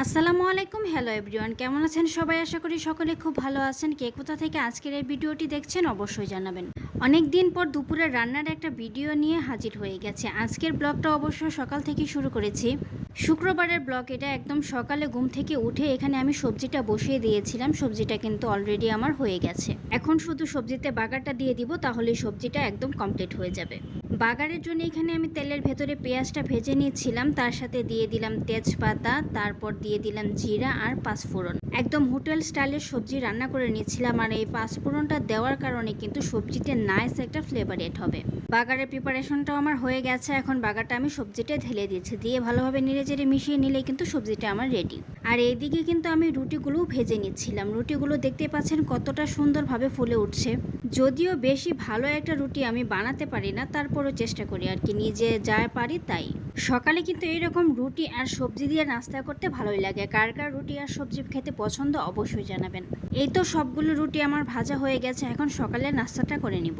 আসসালামু আলাইকুম, hello everyone. কেমন আছেন সবাই? আশা করি সকলে খুব ভালো আছেন। কে কোথা থেকে আজকের এই ভিডিওটি দেখছেন অবশ্যই জানাবেন। অনেক দিন পর দুপুরের রান্নার একটা ভিডিও নিয়ে হাজির হয়ে গেছে। আজকের ব্লগটা অবশ্য সকাল থেকে শুরু করেছি। শুক্রবারের ব্লগ এটা একদম সকালে ঘুম থেকে উঠে এখানে আমি সবজিটা বসিয়ে দিয়েছিলাম। সবজিটা কিন্তু অলরেডি আমার হয়ে গেছে। এখন শুধু সবজিতে বাগারটা দিয়ে দিব তাহলে সবজিটা একদম কমপ্লিট হয়ে যাবে। বাগারের জন্য এখানে আমি তেলের ভেতরে পেঁয়াজটা ভেজে নিয়েছিলাম তার সাথে দিয়ে দিলাম তেজপাতা, তারপর দিয়ে দিলাম জিরা আর পাঁচফোড়ন। একদম হোটেল স্টাইলের সবজি রান্না করে নিয়েছিলাম আর এই পাঁচফোড়নটা দেওয়ার কারণে কিন্তু সবজিতে নাইস একটা ফ্লেভার এড হবে। বাগারের প্রিপারেশনটাও আমার হয়ে গেছে, এখন বাগারটা আমি সবজিটা ঢেলে দিয়েছি দিয়ে ভালোভাবে নেড়ে চেড়ে মিশিয়ে নিলে কিন্তু সবজিটা আমার রেডি আর এইদিকে কিন্তু আমি রুটিগুলোও ভেজে নিচ্ছিলাম। রুটিগুলো দেখতে পাচ্ছেন কতটা সুন্দরভাবে ফুলে উঠছে। যদিও বেশি ভালো একটা রুটি আমি বানাতে পারি না, তারপরও চেষ্টা করি আর কি, নিজে যা পারি তাই। সকালে কিন্তু এইরকম রুটি আর সবজি দিয়ে নাস্তা করতে ভালোই লাগে। কার কার রুটি আর সবজি খেতে পছন্দ অবশ্যই জানাবেন। এই তো সবগুলো রুটি আমার ভাজা হয়ে গেছে, এখন সকালে নাস্তাটা করে নিব।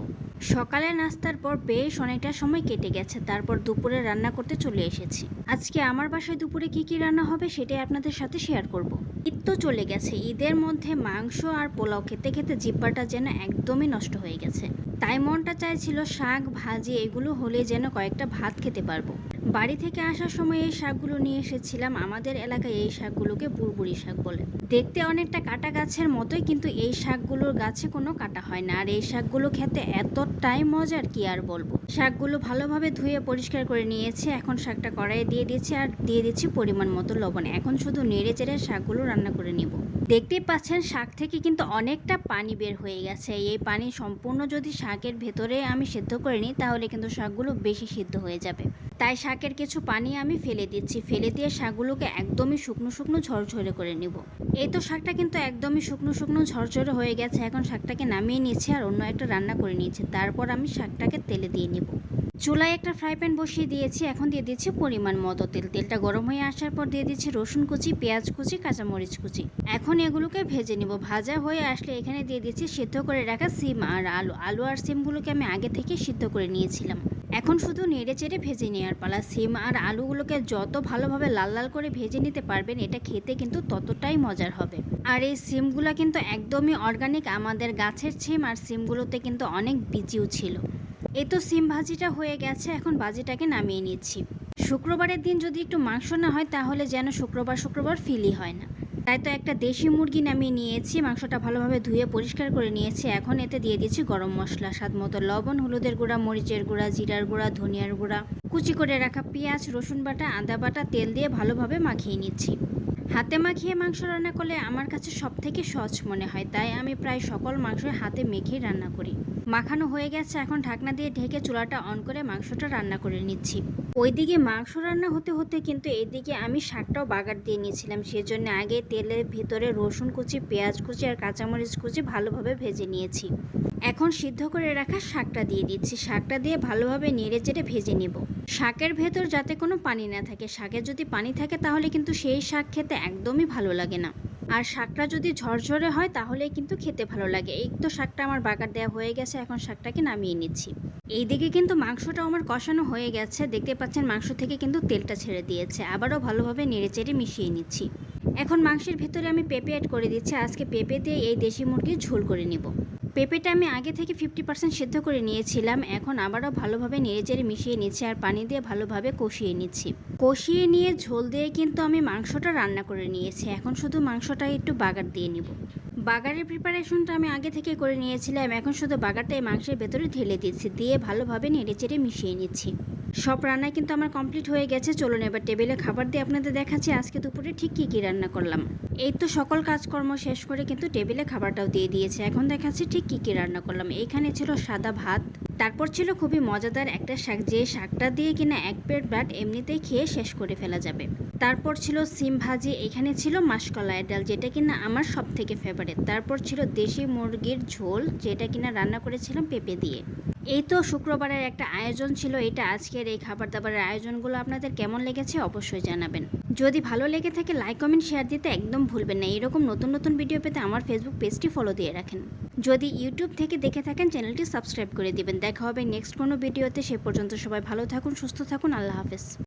সকালে নাস্তার পর বেশ অনেকটা সময় কেটে গেছে, তারপর দুপুরে রান্না করতে চলে এসেছি। আজকে আমার বাসায় দুপুরে কি কি রান্না হবে সেটাই আপনাদের সাথে শেয়ার করব। ঈদ তো চলে গেছে, ঈদের মধ্যে মাংস আর পোলাও খেতে খেতে জিব্বাটা যেন একদমই নষ্ট হয়ে গেছে। তাই মনটা চাইছিল শাক, ভাজি, এগুলো হলে যেন কয়েকটা ভাত খেতে পারব। বাড়ি থেকে আসার সময় এই শাকগুলো নিয়ে এসেছিলাম। আমাদের এলাকায় এই শাকগুলোকে বুড়বুড়ি শাক বলে। দেখতে অনেকটা কাটা গাছের মতোই, কিন্তু এই শাকগুলোর গাছে কোনো কাটা হয় না। আর এই শাকগুলো খেতে এতটাই মজার, কি আর বলব? শাকগুলো ভালোভাবে ধুয়ে পরিষ্কার করে নিয়েছি। এখন শাকটা কড়াইয়ে দিয়ে দিয়েছি আর দিয়ে দিচ্ছি পরিমাণ মতো লবণ। এখন শুধু নেড়ে চেড়ে শাকগুলো রান্না করে নিব। দেখতেই পাচ্ছেন, শাক থেকে কিন্তু অনেকটা পানি বের হয়ে গেছে। এই পানি সম্পূর্ণ যদি শাকের ভেতরে আমি সিদ্ধ করে নিই, তাহলে কিন্তু শাকগুলো বেশি সিদ্ধ হয়ে যাবে। তাই শাকের কিছু পানি আমি ফেলে দিচ্ছি। ফেলে দিয়ে শাকগুলোকে একদমই শুকনো শুকনো ঝরঝরে করে নিব। এই তো শাকটা কিন্তু একদমই শুকনো শুকনো ঝরঝরে হয়ে গেছে। এখন শাকটাকে নামিয়ে নিয়েছি আর অন্য একটা রান্না করে নিয়েছি তারপর আমি শাকটাকে তেলে দিয়ে নিব। চুলায় একটা ফ্রাই প্যান বসিয়ে দিয়েছি। এখন দিয়ে দিচ্ছি পরিমাণ মতো তেল। তেলটা গরম হয়ে আসার পর দিয়ে দিচ্ছি রসুন কুচি, পেঁয়াজ কুচি, কাঁচামরিচ কুচি। এখন এগুলোকে ভেজে নিব। ভাজা হয়ে আসলে এখানে দিয়ে দিচ্ছি সিদ্ধ করে রাখা সিম আর আলু। আলু আর সিমগুলোকে আমি আগে থেকে সিদ্ধ করে নিয়েছিলাম। এখন শুধু নেড়ে চেড়ে ভেজে নেওয়ার পালা। সিম আর আলুগুলোকে যত ভালোভাবে লাল লাল করে ভেজে নিতে পারবেন, এটা খেতে কিন্তু ততটাই মজার হবে। আর এই সিমগুলো কিন্তু একদমই অর্গানিক আমাদের গাছের সিম আর সিমগুলোতে কিন্তু অনেক বিচিও ছিল। এই তো সিম ভাজিটা হয়ে গেছে, এখন ভাজিটাকে নামিয়ে নিচ্ছি। শুক্রবারের দিন যদি একটু মাংস না হয়, তাহলে যেন শুক্রবার শুক্রবার ফিলই হয় না। তাই তো একটা দেশি মুরগি নামিয়ে নিয়েছি, মাংসটা ভালোভাবে ধুয়ে পরিষ্কার করে নিয়েছি। এখন এতে দিয়ে দিচ্ছি গরম মশলা, স্বাদ মতো লবণ, হলুদের গুঁড়া, মরিচের গুঁড়া, জিরার গুঁড়া, ধনিয়ার গুঁড়া। কুচি করে রাখা পেঁয়াজ, রসুন বাটা, আদা বাটা, তেল দিয়ে ভালোভাবে মাখিয়ে নিচ্ছি। হাতে মাখিয়ে মাংস রান্না করলে আমার কাছে সব থেকে সহজ মনে হয়, তাই আমি প্রায় সকল মাংস হাতে মেখেই রান্না করি। মাখানো হয়ে গেছে, এখন ঢাকনা দিয়ে ঢেকে চুলাটা অন করে মাংসটা রান্না করে নিচ্ছি। ওইদিকে মাংস রান্না হতে হতে কিন্তু এইদিকে আমি শাকটাও বাগার দিয়ে নিয়েছিলাম, সেজন্য আগে তেলের ভিতরে রসুন কুচি, পেঁয়াজ কুচি আর কাঁচামরিচ কুচি ভালোভাবে ভেজে নিয়েছি। এখন সিদ্ধ করে রাখা শাকটা দিয়ে দিচ্ছি। শাকটা দিয়ে ভালোভাবে নেড়ে চেড়ে ভেজে নেব। শাকের ভেতর যাতে কোনো পানি না থাকে, শাকে যদি পানি থাকে তাহলে কিন্তু সেই শাক খেতে একদমই ভালো লাগে না। আর শাকটা যদি ঝরঝরে হয় তাহলে কিন্তু খেতে ভালো লাগে। এই তো শাকটা আমার বাগার দেওয়া হয়ে গেছে, এখন শাকটাকে নামিয়ে নিচ্ছি। এইদিকে কিন্তু মাংসটা আমার কষানো হয়ে গেছে। দেখতে পাচ্ছেন মাংস থেকে কিন্তু তেলটা ছেড়ে দিয়েছে। আবারও ভালোভাবে নেড়েচেড়ে মিশিয়ে নিচ্ছি। এখন মাংসের ভেতরে আমি পেঁপে অ্যাড করে দিচ্ছি। আজকে পেঁপে দিয়ে এই দেশি মুরগির ঝোল করে নিব। পেঁপেটা আমি আগে থেকে ফিফটি পার্সেন্ট সেদ্ধ করে নিয়েছিলাম, এখন আবারও ভালোভাবে নেড়ে নেড়েচেড়ে মিশিয়ে নিচ্ছি আর পানি দিয়ে ভালোভাবে কষিয়ে নিচ্ছি। কষিয়ে নিয়ে ঝোল দিয়ে কিন্তু আমি মাংসটা রান্না করে নিয়েছি, এখন শুধু মাংসটা একটু বাগার দিয়ে নিব। বাগারের প্রিপারেশনটা আমি আগে থেকে করে নিয়েছিলাম, এখন শুধু বাগারটাই মাংসের ভেতরে ঢেলে দিচ্ছি, দিয়ে ভালোভাবে নেড়ে নেড়েচেড়ে মিশিয়ে নিচ্ছি। সব রান্নায় কিন্তু আমার কমপ্লিট হয়ে গেছে। চলুন এবার টেবিলে খাবার দিয়ে আপনাদের দেখাচ্ছি আজকে দুপুরে ঠিক কী কী রান্না করলাম। এই তো সকল কাজকর্ম শেষ করে কিন্তু টেবিলে খাবারটাও দিয়ে দিয়েছে। এখন দেখাচ্ছি ঠিক কী কী রান্না করলাম। এইখানে ছিল সাদা ভাত তারপর ছিল খুবই মজাদার একটা শাক, যে শাকটা দিয়ে কিনা এক প্লেট ভাত এমনিতেই খেয়ে শেষ করে ফেলা যাবে। তারপর ছিল সিম ভাজি, এখানে ছিল মাসকলাইয়ের ডাল, যেটা কিনা আমার সব থেকে ফেভারেট তারপর ছিল দেশি মুরগির ঝোল, যেটা কিনা রান্না করেছিলাম পেঁপে দিয়ে। এই তো শুক্রবারের একটা আয়োজন ছিল, এটা আজকের এই খাবার দাবারের আয়োজনগুলো আপনাদের কেমন লেগেছে অবশ্যই জানাবেন। যদি ভালো লেগে থাকে লাইক কমেন্ট শেয়ার দিতে একদম ভুলবেন না। এরকম নতুন নতুন ভিডিও পেতে আমার ফেসবুক পেজটি ফলো দিয়ে রাখেন। যদি ইউটিউব থেকে দেখে থাকেন চ্যানেলটি সাবস্ক্রাইব করে দিবেন। দেখা হবে নেক্সট কোনো ভিডিওতে। সে পর্যন্ত সবাই ভালো থাকুন সুস্থ থাকুন আল্লাহ হাফেজ।